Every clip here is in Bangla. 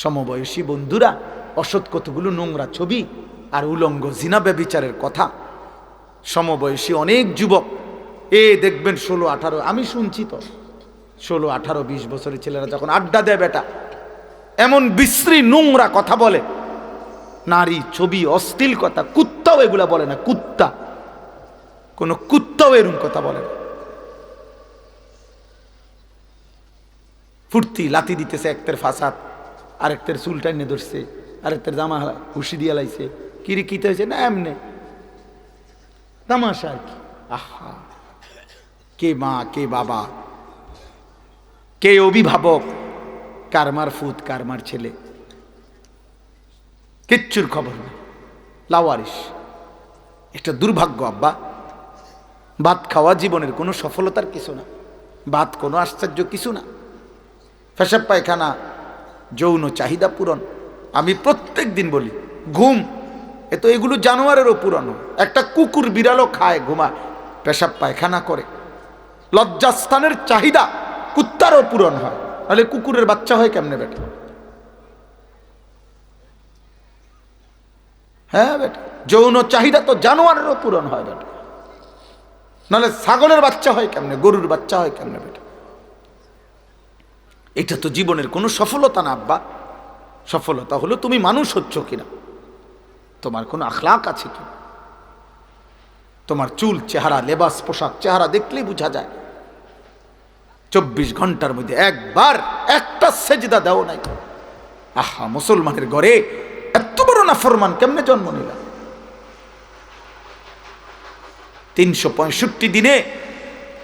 সমবয়সী বন্ধুরা, অসৎ কতগুলো নোংরা ছবি আর উলঙ্গ জিনা ব্যবিচারের কথা। সমবয়সী অনেক যুবক। এ দেখবেন ষোলো, আঠারো, আমি শুনছি তো। ষোলো, আঠারো, বিশ বছরের ছেলেরা যখন আড্ডা দেয় বেটা, এমন বিশ্রী নোংরা কথা বলে। নারী ছবি, অশ্লীল কথা, কুত্তাও এগুলা বলে না, কুত্তা। কোনো কুত্তাও এরম কথা বলে না। ফুর্তি লাতি দিতেছে একতের ফাসাদ। আরেকতের চুল টাইনে ধরছে আরেকতের জামা হুসি দিয়ে লাইছে। কিরি কিতে হয়েছে? না, এমনে। তামাশা আর কি। আহা। কে মা, কে বাবা? কে অভিভাবক? কারমার ফুত, কারমার ছেলে। কিচ্ছুর খবর নেই। লাওয়ারিস এটা দুর্ভাগ্য, আব্বা। ভাত খাওয়া জীবনের কোনো সফলতার কিছু না। ভাত কোনো আশ্চর্য কিছু না। পেশাব পায়খানা যৌন চাহিদা পূরণ। আমি প্রত্যেক দিন বলি, ঘুম, এ তো এগুলো জানোয়ারেরও হয়। একটা কুকুর বিড়ালও খায়, ঘুমায়, পেশাব পায়খানা করে। লজ্জাস্থানের চাহিদা কুত্তারও পূরণ হয়। তাহলে কুকুরের বাচ্চা হয় কেমনে বেটা? হ্যাঁ বেটা, যৌন চাহিদা তো জানোয়ারেরও পূরণ হয় বেটা। নাহলে ছাগলের বাচ্চা হয় কেমনে, গরুর বাচ্চা হয় কেমনে বেটা? এটা তো জীবনের কোনো সফলতা না, আব্বা। সফলতা হলো তুমি মানুষ হচ্ছ কিনা? তোমার কোনো আখলাক আছে কি তোমার চুল, চেহারা, লেবাস, পোশাক, চেহারা দেখলেই বোঝা যায়। চব্বিশ ঘণ্টার মধ্যে একবার একটা সেজদা দেও নাই। আহা, মুসলমানের ঘরে এত বড় না ফরমান কেমনে জন্ম নিলা? তিনশো পঁয়ষট্টি দিনে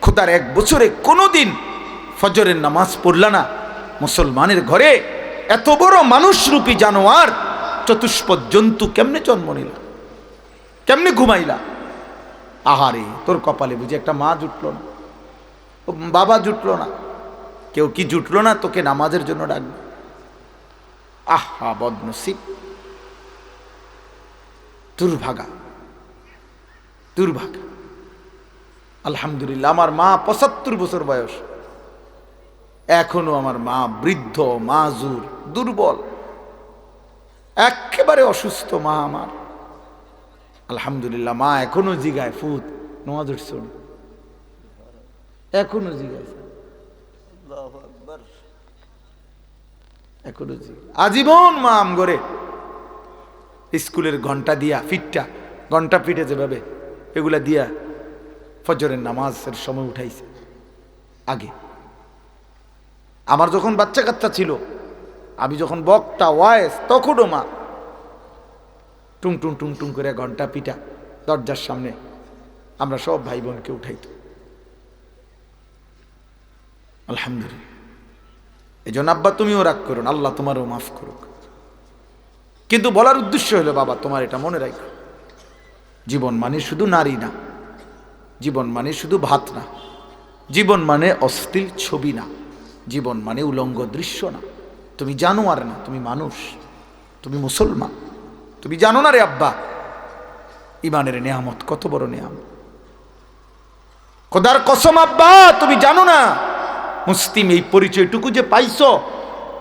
খুদার এক বছরে কোনো দিন ফজরের নামাজ পড়লা না। মুসলমানের ঘরে এত বড় মানুষরূপী জানোয়ার চতুষ্পদ জন্তু কেমনে জন্ম নিল? কেমনে ঘুমাইলা? আহারে, তোর কপালে বুঝি একটা মা জুটলো না। বাবা জুটলো না। কেউ কি জুটলো না? তোকে নামাজের জন্য ডাকবে। আহা, বদনসিব। দুর্ভাগা। দুর্ভাগা। আলহামদুলিল্লাহ, আমার মা পঁচাত্তর বছর বয়স। এখনও আমার মা বৃদ্ধ মাজুর দুর্বল। একেবারে অসুস্থ মা আমার। আলহামদুলিল্লাহ মা এখনও জিগায় ফুত নোয়াজ উঠছুন এখনও জিগায়। এখনও আজীবন মা আম করে স্কুলের ঘণ্টা দিয়া ফিটটা ঘণ্টা ফিটে যেভাবে এগুলা দিয়া ফজরের নামাজের সময় উঠাইছে। আগে। আমার যখন বাচ্চা কাচ্চা ছিল, আমি যখন বক্তা ওয়াইস তখনও মা টুং টুং টুং টুং করে ঘণ্টা পিটা দরজার সামনে আমরা সব ভাই বোনকে উঠাইত। আলহামদুলিল্লাহ। এই জন্য, আব্বা, তুমিও রাগ করুন আল্লাহ তোমারও মাফ করুক। কিন্তু বলার উদ্দেশ্য হলো, বাবা, তোমার এটা মনে রাখো। জীবন মানে শুধু নারী না, জীবন মানে শুধু ভাত না, জীবন মানে অশ্লীল ছবি না। জীবন মানে উলঙ্গ দৃশ্য না। তুমি জানো আর না, তুমি মানুষ, তুমি মুসলমান। তুমি জানো না রে আব্বা, ইমানের নেয়ামত, কত বড় নেয়ামত। খোদার কসম আব্বা, তুমি জানো না, মুসলিম এই পরিচয়টুকু যে পাইছো,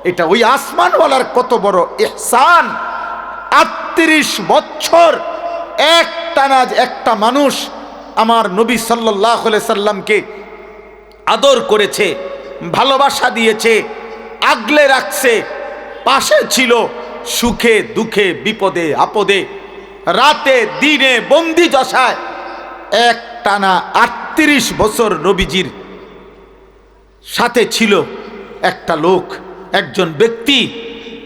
এটা ওই আসমানওয়ালার কত বড় এহসান আটত্রিশ বছর এক টানাজ একটা মানুষ আমার নবী সাল্লাহ সাল্লামকে আদর করেছে ভালোবাসা দিয়েছে, আগলে রাখছে, পাশে ছিল সুখে দুঃখে বিপদে আপদে, রাতে দিনে বন্দি দশায় এক টানা আটত্রিশ বছর নবীজির সাথে ছিল একটা লোক, একজন ব্যক্তি,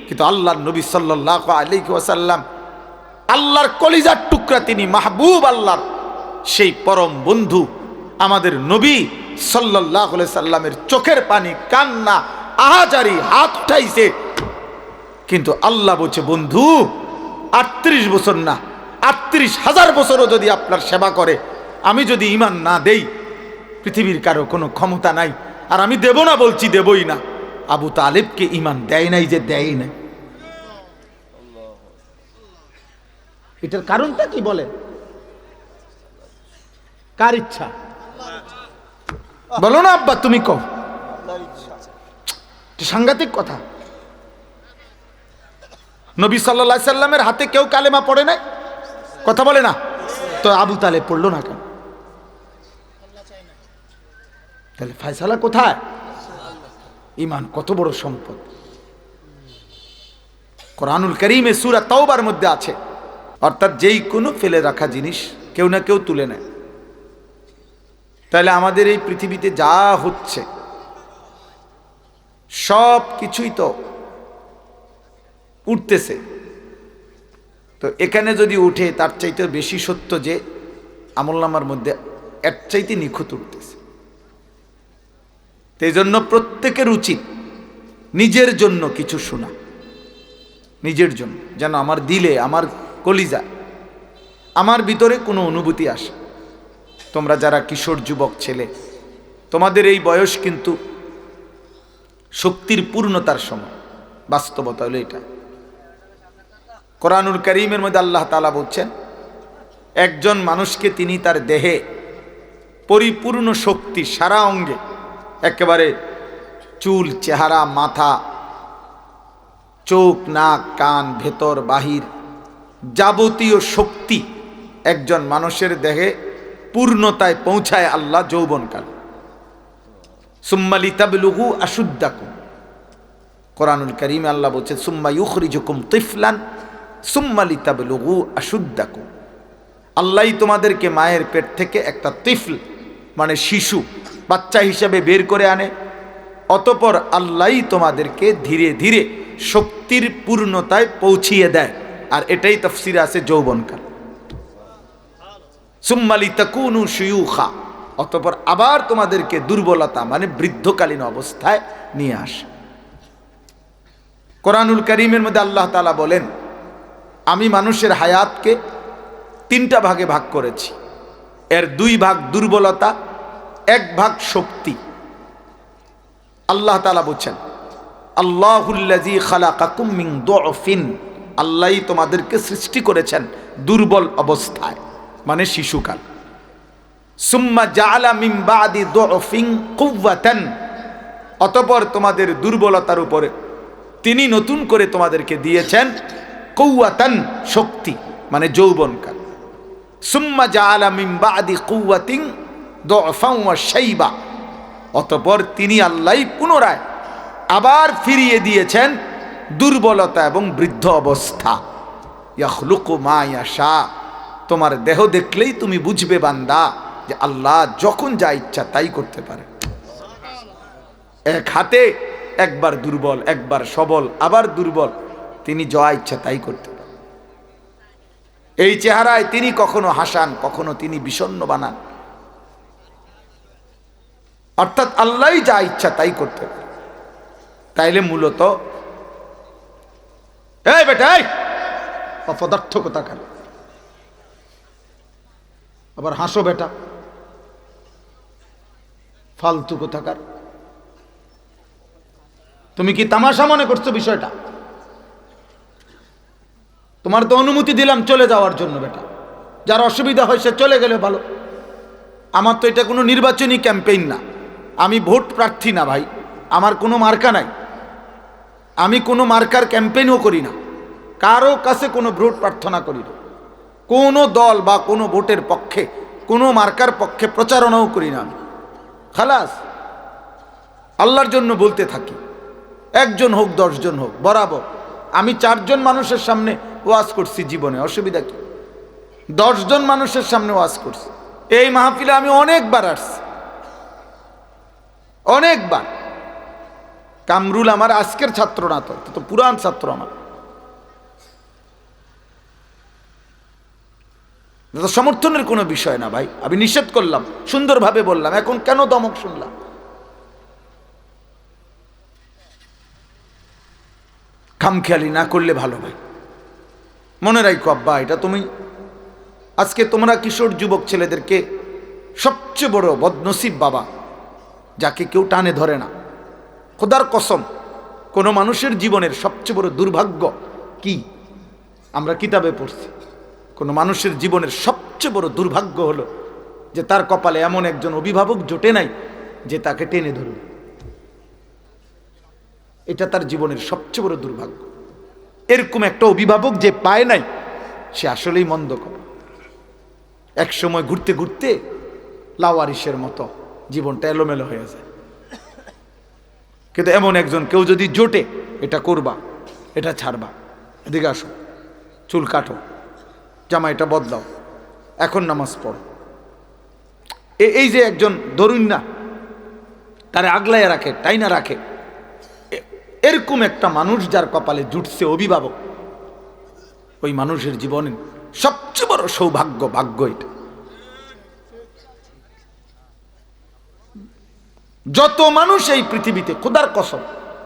কিন্তু আল্লাহর নবী সাল্লাহ আলী ওয়াসাল্লাম আল্লাহর কলিজার টুকরা তিনি মাহবুব আল্লাহর সেই পরম বন্ধু, আমাদের নবী সাল্লাহ সাল্লামের চোখের পানি, কান্না, আহাজারি, হাত উঠাইছে। কিন্তু আল্লাহ বলছে, বন্ধু, আটত্রিশ বছর না, আটত্রিশ হাজার বছরও যদি আপনার সেবা করে, আমি যদি ইমান না দেই, পৃথিবীর কারও কোনো ক্ষমতা নাই, আর আমি দেব না বলছি দেবই না। আবু তালেবকে ইমান দেয় নাই যে দেয় নাই। এটার কারণটা কি বলে কার ইচ্ছা? বলো না আব্বা তুমি এটা সাংঘাতিক কথা। নবী সাল্লা সাল্লামের হাতে কেউ কালেমা পড়ে নাই? কথা বলে না? তো আবু তালে পড়ল না কেন? তাহলে ফায়সালা কোথায়? ইমান কত বড় সম্পদ। কোরআনুল করিমে সুরা তাওবার মধ্যে আছে। অর্থাৎ যেই কোনো ফেলে রাখা জিনিস কেউ না কেউ তুলে নেয়। তাহলে আমাদের এই পৃথিবীতে যা হচ্ছে, সব কিছুই তো উঠতেছে। তো এখানে যদি উঠে, তার চাইতে বেশি সত্য যে আমলনামার মধ্যে এর চাইতে নিখুঁত উঠতেছে। এই জন্য প্রত্যেকের উচিত নিজের জন্য কিছু শোনা, নিজের জন্য। যেন আমার দিলে, আমার কলিজা, আমার ভিতরে কোনো অনুভূতি আসে। তোমরা যারা কিশোর যুবক ছেলে, তোমাদের এই বয়স কিন্তু শক্তির পূর্ণতার সময়। বাস্তবতা হলো এটা। কোরআনুল করিমের মধ্যে আল্লাহ তালা বলছেন, একজন মানুষকে তিনি তার দেহে পরিপূর্ণ শক্তি, সারা অঙ্গে, একেবারে চুল, চেহারা, মাথা, চোখ, নাক, কান, ভেতর, বাহির যাবতীয় শক্তি একজন মানুষের দেহে পূর্ণতায় পৌঁছায় আল্লাহ যৌবনকাল। সুম্মালি তাবলুহু আশুদ্দাকু কোরআনুল করিমে আল্লাহ বলছে সুম্মা ইউখরিজুকুম তিফলান সুম্মালি তাবলুহু আশুদ্দাকু আল্লাহই তোমাদেরকে মায়ের পেট থেকে একটা তিফল মানে শিশু, বাচ্চা হিসাবে বের করে আনে। অতপর আল্লাহই তোমাদেরকে ধীরে ধীরে শক্তির পূর্ণতায় পৌঁছিয়ে দেয়। আর এটাই তফসিরে আছে যৌবনকাল। সুম্মালি তাকুনু সুয়ুখা অতপর আবার তোমাদেরকে দুর্বলতা মানে বৃদ্ধকালীন অবস্থায় নিয়ে আসে। কোরআনুল করিমের মধ্যে আল্লাহ তালা বলেন, আমি মানুষের হায়াতকে তিনটা ভাগে ভাগ করেছি। এর দুই ভাগ দুর্বলতা, এক ভাগ শক্তি। আল্লাহ তালা বলছেন আল্লাহুল্লাজি খালাকাকুম মিন দুফিন আল্লাহই তোমাদেরকে সৃষ্টি করেছেন দুর্বল অবস্থায়। মানে শিশুকাল। সুম্মা জাআলা মিন বাদি দুফিন কুওয়াতান। অতপর তোমাদের দুর্বলতার উপরে তিনি নতুন করে তোমাদেরকে দিয়েছেন কৌয়াতান শক্তি মানে যৌবনকাল। সুম্মা জাআলা মিন বাদি কুওয়াতিন দুফান ওয়া শাইবা। অতপর তিনি আল্লাহ পুনরায় আবার ফিরিয়ে দিয়েছেন দুর্বলতা এবং বৃদ্ধ অবস্থা। ইয়াখলুকু মা ইয়াশা। তোমার দেহ দেখলেই তুমি বুঝবে বান্দা যে আল্লাহ যখন যা ইচ্ছা তাই করতে পারে। এক হাতে একবার দুর্বল, একবার সবল, আবার দুর্বল, তিনি যা ইচ্ছা তাই করতে পারেন এই চেহারায় তিনি কখনো হাসান, কখনো তিনি বিষণ্ণ বানান। অর্থাৎ আল্লাহ যা ইচ্ছা তাই করতে পারে। তাইলে মূলত, এই বেটাই অপদার্থকতা অপদার্থ কোথাকার আবার হাসো বেটা। ফালতু কোথাকার। তুমি কি তামাশা মনে করছ বিষয়টা? তোমার তো অনুমতি দিলাম চলে যাওয়ার জন্য বেটা। যার অসুবিধা হয় সে চলে গেলে ভালো। আমার তো এটা কোনো নির্বাচনী ক্যাম্পেইন না। আমি ভোট প্রার্থী না ভাই। আমার কোনো মার্কা নাই। আমি কোনো মার্কার ক্যাম্পেইনও করি না। কারও কাছে কোনো ভোট প্রার্থনা করি না। কোনো দল বা কোনো ভোটের পক্ষে, কোনো মার্কার পক্ষে প্রচারণাও করি না খালাস, আল্লাহর জন্য বলতে থাকি, একজন হোক, দশজন হোক, বরাবর। আমি চারজন মানুষের সামনে ওয়াজ করছি জীবনে, অসুবিধা কি? দশজন মানুষের সামনে ওয়াজ করছি। এই মাহফিলে আমি অনেকবার আসছি। অনেকবার। কামরুল আমার আজকের ছাত্র না তো পুরান ছাত্র আমার এটা তো সমর্থনের কোনো বিষয় না ভাই। আমি নিষেধ করলাম, সুন্দরভাবে বললাম, এখন কেন দমক শুনলাম? খামখেয়ালি না করলে ভালো ভাই। মনে রাখো আব্বা, এটা তুমি, আজকে তোমরা কিশোর যুবক ছেলেদেরকে সবচেয়ে বড় বদনসিব বাবা, যাকে কেউ টানে ধরে না। খোদার কসম, কোনো মানুষের জীবনের সবচেয়ে বড় দুর্ভাগ্য কি? আমরা কিতাবে পড়ছি। কোনো মানুষের জীবনের সবচেয়ে বড় দুর্ভাগ্য হলো যে তার কপালে এমন একজন অভিভাবক জোটে নাই যে তাকে টেনে ধরবে এটা তার জীবনের সবচেয়ে বড় দুর্ভাগ্য। এরকম একটা অভিভাবক যে পায় নাই, সে আসলেই মন্দ করে। এক সময় ঘুরতে ঘুরতে লাওয়ারিসের মতো জীবনটা এলোমেলো হয়ে যায়। কিন্তু এমন একজন কেউ যদি জোটে, এটা করবা, এটা ছাড়বা। এদিকে আসো, চুল কাটো। জামা এটা বদলাও। এখন নামাজ পড়ো। এই যে একজন ধরুন না, তারে আগলায় রাখে, টাইনা রাখে। এরকম একটা মানুষ যার কপালে জুটছে অভিভাবক, ওই মানুষের জীবনে সবচেয়ে বড় সৌভাগ্য, ভাগ্য এটা। যত মানুষ এই পৃথিবীতে, খোদার কসম,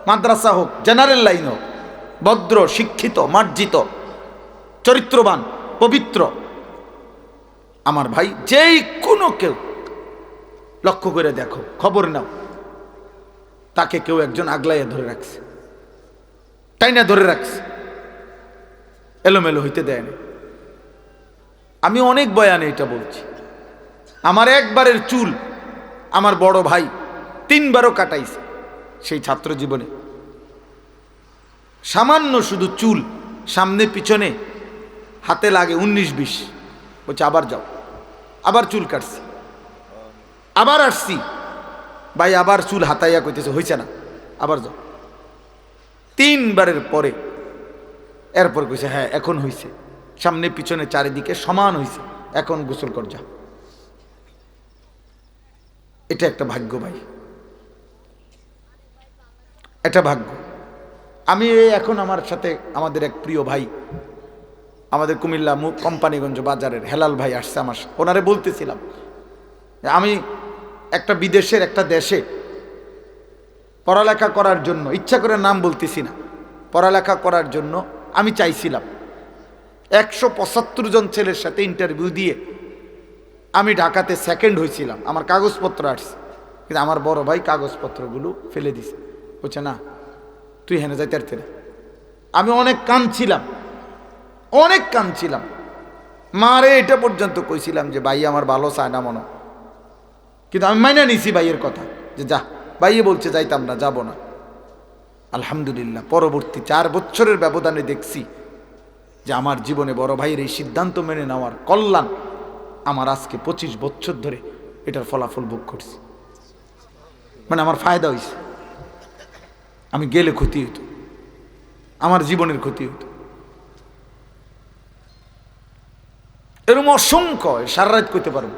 মাদ্রাসা হোক, জেনারেল লাইন হোক, ভদ্র, শিক্ষিত, মার্জিত, চরিত্রবান পবিত্র। আমার ভাই, যেই কোনো কেউ লক্ষ্য করে দেখো, খবর নাও। তাকে কেউ একজন আগলাইয়া ধরে রাখছে। তাই না ধরে রাখছে। এলোমেলো হইতে দেয় না আমি অনেক বয়ানে এটা বলছি। আমার একবারের চুল আমার বড় ভাই তিনবারও কাটাইছে সেই ছাত্র জীবনে। সামান্য শুধু চুল, সামনে, পিছনে হাতে লাগে উনিশ, বিশ। বলছে, আবার যাও। আবার চুল কাটছি। আবার আসছি। ভাই, আবার চুল হাতাইয়া কইতেছে হয়েছে না। আবার যাও। তিনবারের পরে, এরপর কইছে হ্যাঁ এখন হইছে। সামনে, পিছনে, চারিদিকে সমান হইছে। এখন গোসল কর, যা। এটা একটা ভাগ্য, ভাই। এটা ভাগ্য। আমি এখন আমার সাথে, আমাদের এক প্রিয় ভাই আমাদের কুমিল্লা কোম্পানিগঞ্জ বাজারের হেলাল ভাই আসছে আমার। ওনারে বলতেছিলাম আমি একটা বিদেশের একটা দেশে পড়ালেখা করার জন্য, ইচ্ছা করে নাম বলতেছি না, পড়ালেখা করার জন্য আমি চাইছিলাম একশো পঁচাত্তর জন ছেলের সাথে ইন্টারভিউ দিয়ে আমি ঢাকাতে সেকেন্ড হয়েছিলাম আমার কাগজপত্র আসছে, কিন্তু আমার বড় ভাই কাগজপত্রগুলো ফেলে দিছে। বলছে, না, তুই হেনে যাইতে পারতে না। আমি অনেক কাঁদছিলাম। অনেক কাঁদছিলাম। মারে এটা পর্যন্ত কইছিলাম যে, ভাই, আমার ভালো চায় না মনে কিন্তু আমি মাইনা নিছি ভাইয়ের কথা, যে, যা, ভাইয়ে বলছে যাইতাম না, যাব না। আলহামদুলিল্লাহ, পরবর্তী চার বছরের ব্যবধানে দেখছি যে, আমার জীবনে বড় ভাইয়ের এই সিদ্ধান্ত মেনে নেওয়ার কল্যাণ আমার আজকে পঁচিশ বছর ধরে এটার ফলাফল ভোগ করছি। মানে আমার ফায়দা হয়েছে আমি গেলে ক্ষতি হতো আমার জীবনের ক্ষতি হতো অসংখ্য, সারা রাত করতে পারব।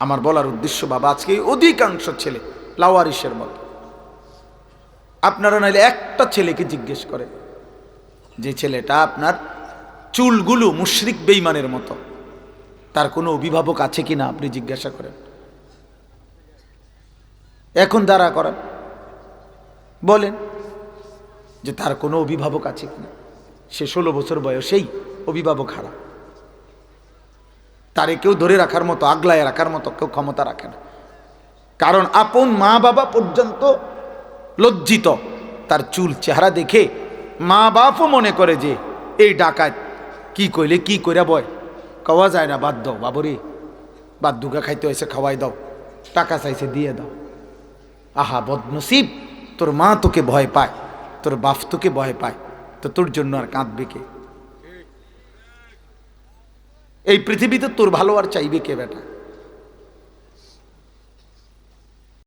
আমার বলার উদ্দেশ্য বাবা, আজকে অধিকাংশ ছেলে লাওয়ারিসের মতো। আপনারা নাইলে একটা ছেলেকে জিজ্ঞেস করে, যে ছেলেটা আপনার চুলগুলো মুশরিক বেইমানের মতো। তার কোনো অভিভাবক আছে কিনা আপনি জিজ্ঞাসা করেন। এখন দ্বারা করেন। বলেন যে তার কোনো অভিভাবক আছে কিনা। সে ষোলো বছর বয়সেই অভিভাবক হারা। তারে কেউ ধরে রাখার মতো, আগলায় রাখার মতো কেউ ক্ষমতা রাখে না। কারণ আপন মা বাবা পর্যন্ত লজ্জিত। তার চুল চেহারা দেখে মা বাপও মনে করে যে, এই ডাকাত, কি কইলে কি কইরা বয়? কওয়া যায় না, বাদ দাও, বাবরে। বাদ দুগা খাইতে হয়েছে খাওয়াই দাও। টাকা চাইছে, দিয়ে দাও। আহা, বদনসিব! তোর মা তোকে ভয় পায়, তোর বাপ তোকে ভয় পায়, তো তোর জন্য আর কাঁদবে কে? এই পৃথিবীতে তোর ভালো আর চাইবে কে বেটা?